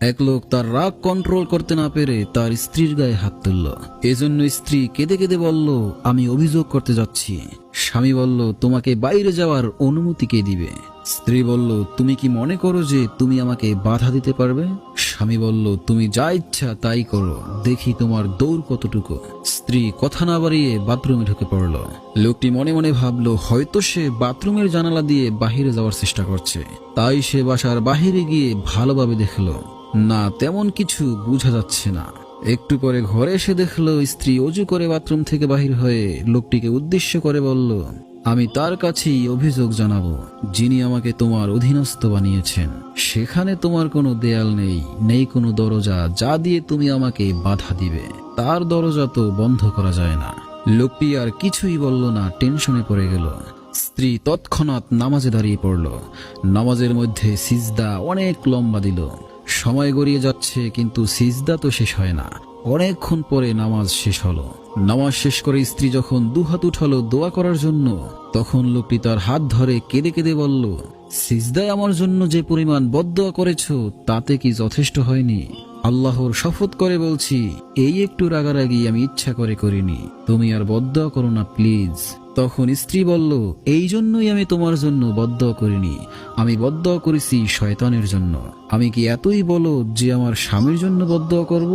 এক লোক তার রাগ কন্ট্রোল করতে না পেরে তার স্ত্রীর গায়ে হাত তুলল। এজন্য স্ত্রী কেঁদে কেঁদে বলল, আমি অভিযোগ করতে যাচ্ছি। স্বামী বলল, তোমাকে বাইরে যাওয়ার অনুমতি কে দিবে? স্ত্রী বলল, তুমি কি মনে করো যে তুমি আমাকে বাধা দিতে পারবে? স্বামী বলল, তুমি যা ইচ্ছা তাই করো, দেখি তোমার দৌড় কতটুকু। স্ত্রী কথা না বাড়িয়ে বাথরুমে ঢুকে পড়ল। লোকটি মনে মনে ভাবলো, হয়তো সে বাথরুমের জানালা দিয়ে বাহিরে যাওয়ার চেষ্টা করছে। তাই সে বাসার বাহিরে গিয়ে ভালোভাবে দেখল। না তেমন কিছু বোঝা যাচ্ছে না। একটু পরে ঘরে এসে দেখল স্ত্রী অজু করে বাথরুম থেকে বাহির হয়ে লোকটিকে উদ্দেশ্য করে বলল, আমি তার কাছেই অভিযোগ জানাব, যিনি আমাকে তোমার অধীনস্থ বানিয়েছেন। সেখানে তোমার কোনো দেয়াল নেই নেই কোনো দরজা, যা দিয়ে তুমি আমাকে বাধা দিবে। তার দরজা তো বন্ধ করা যায় না। লোকটি আর কিছুই বলল না, টেনশনে পড়ে গেল। স্ত্রী তৎক্ষণাৎ নামাজে দাঁড়িয়ে পড়ল। নামাজের মধ্যে সিজদা অনেক লম্বা দিল। সময় গড়িয়ে যাচ্ছে, কিন্তু সিজদা তো শেষ হয় না। অনেকক্ষণ পরে নামাজ শেষ হলো। নামাজ শেষ করে স্ত্রী যখন দুহাত উঠালো দোয়া করার জন্য, তখন লোকটি তার হাত ধরে কেঁদে কেঁদে বলল, সিজদায় আমার জন্য যে পরিমাণ বদ করেছ, তাতে কি যথেষ্ট হয়নি? আল্লাহর শপথ করে বলছি, এই একটু রাগারাগি আমি ইচ্ছা করে করিনি। তুমি আর বদদোয়া করো না, প্লিজ। তখন স্ত্রী বলল, এই জন্যই আমি তোমার জন্য বদ্ধ করিনি। আমি বদ্ধ করেছি শয়তানের জন্য। আমি কি এতই বলো যে আমার স্বামীর জন্য বদ্ধ করব,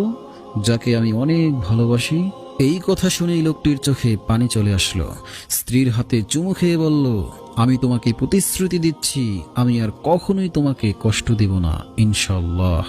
যাকে আমি অনেক ভালোবাসি? এই কথা শুনেই লোকটির চোখে পানি চলে আসলো। স্ত্রীর হাতে চুমু খেয়ে বলল, আমি তোমাকে প্রতিশ্রুতি দিচ্ছি, আমি আর কখনোই তোমাকে কষ্ট দিব না ইনশাল্লাহ